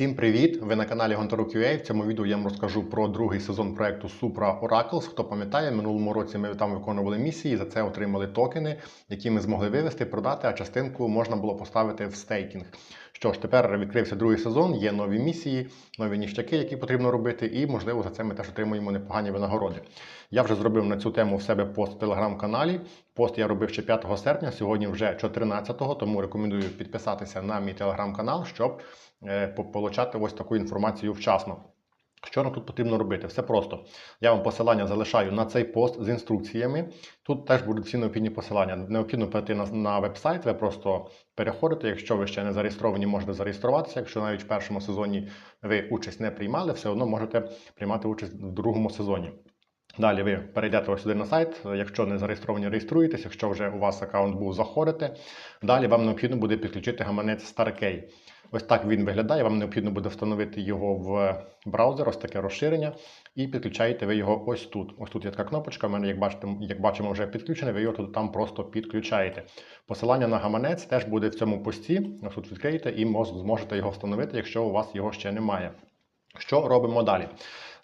Всім привіт! Ви на каналі Гонтарук UA. В цьому відео я вам розкажу про другий сезон проекту Supra Oracles. Хто пам'ятає, минулому році ми там виконували місії, за це отримали токени, які ми змогли вивести, продати, а частинку можна було поставити в стейкінг. Що ж, тепер відкрився другий сезон, є нові місії, нові ніштяки, які потрібно робити, і, можливо, за це ми теж отримуємо непогані винагороди. Я вже зробив на цю тему в себе пост в телеграм-каналі. Пост я робив ще 5 серпня, сьогодні вже 14-го, тому рекомендую підписатися на мій телеграм-канал, щоб е, получати ось таку інформацію вчасно. Що нам тут потрібно робити? Все просто. Я вам посилання залишаю на цей пост з інструкціями. Тут теж будуть всі необхідні посилання. Необхідно перейти на, на веб-сайт, ви просто переходите. Якщо ви ще не зареєстровані, можете зареєструватися. Якщо навіть в першому сезоні ви участь не приймали, все одно можете приймати участь в другому сезоні. Далі ви перейдете ось сюди на сайт. Якщо не зареєстровані, реєструєтесь. Якщо вже у вас аккаунт був, заходите. Далі вам необхідно буде підключити гаманець StarKey. Ось так він виглядає. Вам необхідно буде встановити його в браузер, ось таке розширення, і підключаєте ви його ось тут. Ось тут є така кнопочка. У мене, як бачите, як бачимо, вже підключене. Ви його тут там просто підключаєте. Посилання на гаманець теж буде в цьому пості. Ось тут відкриєте і зможете його встановити, якщо у вас його ще немає. Що робимо далі?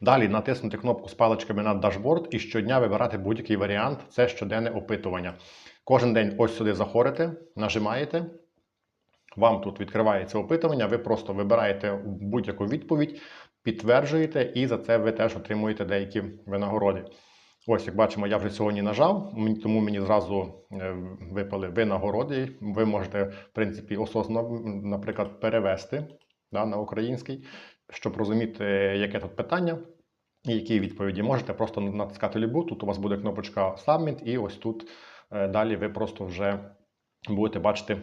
Далі натиснути кнопку з паличками на дашборд і щодня вибирати будь-який варіант. Це щоденне опитування. Кожен день ось сюди заходите, нажимаєте. Вам тут відкривається опитування, ви просто вибираєте будь-яку відповідь, підтверджуєте, і за це ви теж отримуєте деякі винагороди. Ось, як бачимо, я вже сьогодні нажав, тому мені зразу е, випали винагороди. Ви можете, в принципі, осознанно, наприклад, перевести да, на український, щоб розуміти, яке тут питання і які відповіді. Можете просто натискати любу. Тут у вас буде кнопочка Submit, і ось тут е, далі ви просто вже будете бачити,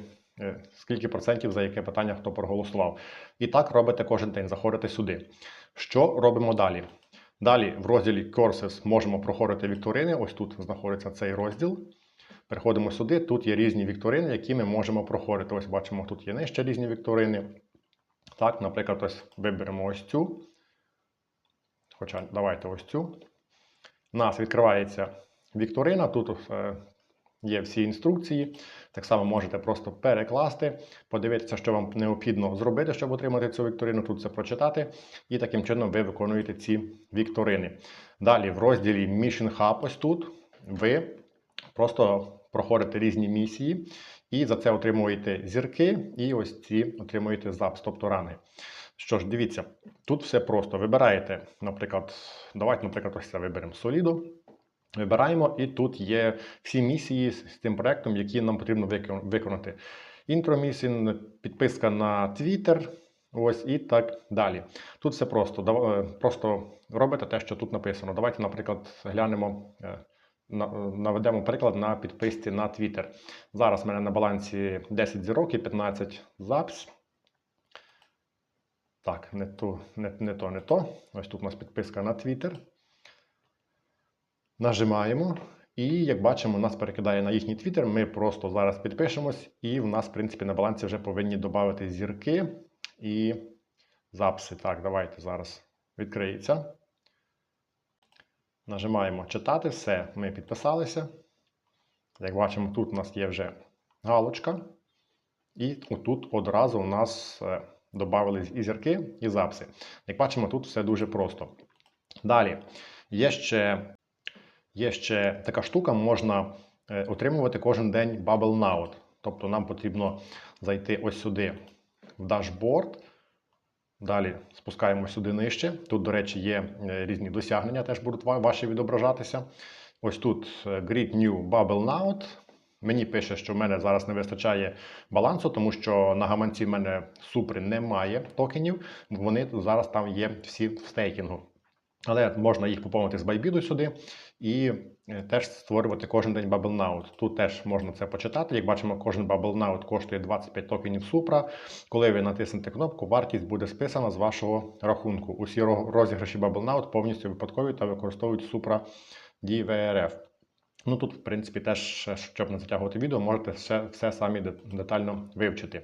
скільки процентів за яке питання хто проголосував. І так робите кожен день, заходите сюди. Що робимо далі? Далі в розділі Courses можемо проходити вікторини. Ось тут знаходиться цей розділ. Переходимо сюди. Тут є різні вікторини, які ми можемо проходити. Ось бачимо, тут є нижче різні вікторини. Так, наприклад, ось виберемо ось цю. Хоча давайте ось цю. У нас відкривається вікторина. Тут е, є всі інструкції. Так само можете просто перекласти, подивитися, що вам необхідно зробити, щоб отримати цю вікторину. Тут це прочитати. І таким чином ви виконуєте ці вікторини. Далі в розділі Mission Hub, ось тут, ви просто проходите різні місії і за це отримуєте зірки, і ось ці отримуєте запс, тобто рани. Що ж, дивіться, тут все просто. Вибираєте, наприклад, давайте, наприклад, ось це виберемо Solido. Вибираємо, і тут є всі місії з тим проектом, які нам потрібно викон- виконати. Інтромісін, підписка на Twitter, ось і так далі. Тут все просто. Е, Просто робите те, що тут написано. Давайте, наприклад, глянемо, е, на- наведемо приклад на підписці на Twitter. Зараз в мене на балансі 10 зірок і 15 запс. Так, не то, не, не то, не то. Ось тут у нас підписка на Twitter. Нажимаємо. І як бачимо, нас перекидає на їхній Twitter. Ми просто зараз підпишемось, і в нас, в принципі, на балансі вже повинні додати зірки і записи. Так, давайте зараз відкриється. Нажимаємо читати. Все, ми підписалися. Як бачимо, тут у нас є вже галочка. І тут одразу у нас додали і зірки, і записи. Як бачимо, тут все дуже просто. Далі є ще, є ще така штука, можна е, отримувати кожен день Bubble Now. Тобто нам потрібно зайти ось сюди в дашборд. Далі спускаємо сюди нижче. Тут, до речі, є е, різні досягнення, теж будуть ва- ваші відображатися. Ось тут е, New Bubble Now. Мені пише, що в мене зараз не вистачає балансу, тому що на гаманці в мене супри немає токенів. Вони зараз там є всі в стейкінгу. Але можна їх поповнити з байбіду сюди і е, теж створювати кожен день Bubble Now. Тут теж можна це почитати. Як бачимо, кожен Bubble Now коштує 25 токенів супра. Коли ви натиснете кнопку, вартість буде списана з вашого рахунку. Усі розіграші Bubble Now повністю випадкові та використовують супра DVRF. Ну тут, в принципі, теж, щоб не затягувати відео, можете все, все самі детально вивчити.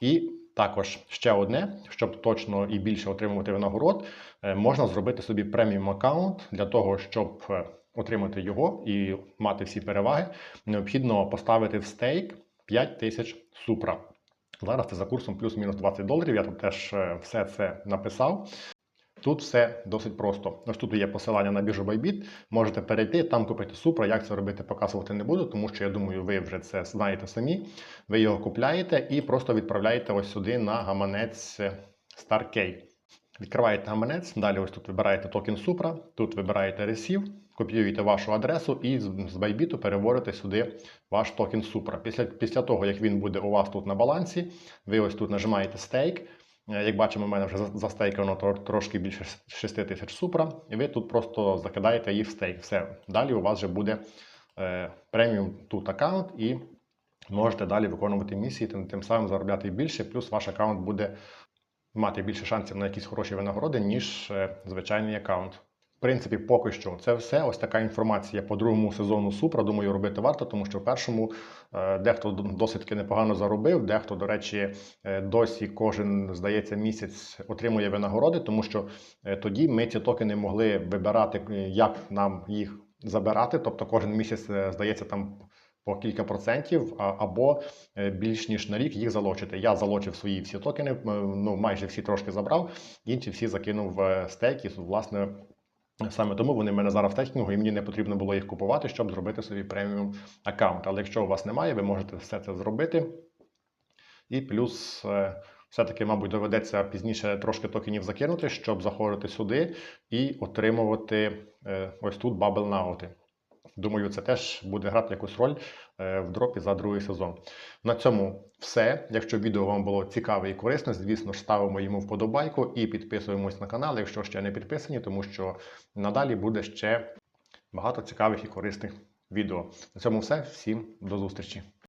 І також ще одне, щоб точно і більше отримувати винагород, е, можна зробити собі преміум аккаунт для того, щоб е, отримати його і мати всі переваги, необхідно поставити в стейк 5 тисяч супра. Зараз це за курсом плюс-мінус 20 доларів. Я тут теж е, все це написав. Тут все досить просто. Ось тут є посилання на біржу Bybit. Можете перейти, там купити Супра. Як це робити, показувати не буду, тому що я думаю, ви вже це знаєте самі. Ви його купляєте і просто відправляєте ось сюди на гаманець StarKey. Відкриваєте гаманець, далі ось тут вибираєте токен Supra, тут вибираєте Receive, копіюєте вашу адресу і з, Bybit переводите сюди ваш токен Supra. Після, після того, як він буде у вас тут на балансі, ви ось тут нажимаєте стейк. Е, Як бачимо, у мене вже за- застейкано трошки більше 6 тисяч супра, і ви тут просто закидаєте їх в стейк. Все. Далі у вас вже буде е, преміум тут аккаунт, і можете далі виконувати місії, тим, тим самим заробляти більше, плюс ваш аккаунт буде мати більше шансів на якісь хороші винагороди, ніж е, звичайний аккаунт. Принципі, поки що це все. Ось така інформація по другому сезону Супра. Думаю, робити варто, тому що в першому е, дехто досить таки непогано заробив, дехто, до речі, е, досі кожен, здається, місяць отримує винагороди, тому що е, тоді ми ці токени могли вибирати, як нам їх забирати. Тобто кожен місяць, здається, там по кілька процентів, або більш ніж на рік їх залочити. Я залочив свої всі токени, ну майже всі трошки забрав, інші всі закинув в стейк і, власне. Саме тому вони в мене зараз в тестінгу, і мені не потрібно було їх купувати, щоб зробити собі преміум аккаунт. Але якщо у вас немає, ви можете все це зробити. І плюс, е, все-таки, мабуть, доведеться пізніше трошки токенів закинути, щоб заходити сюди і отримувати е, ось тут бабл наути. Думаю, це теж буде грати якусь роль е, в дропі за другий сезон. На цьому все. Якщо відео вам було цікаве і корисне, звісно ставимо йому вподобайку і підписуємось на канал, якщо ще не підписані, тому що надалі буде ще багато цікавих і корисних відео. На цьому все. Всім до зустрічі!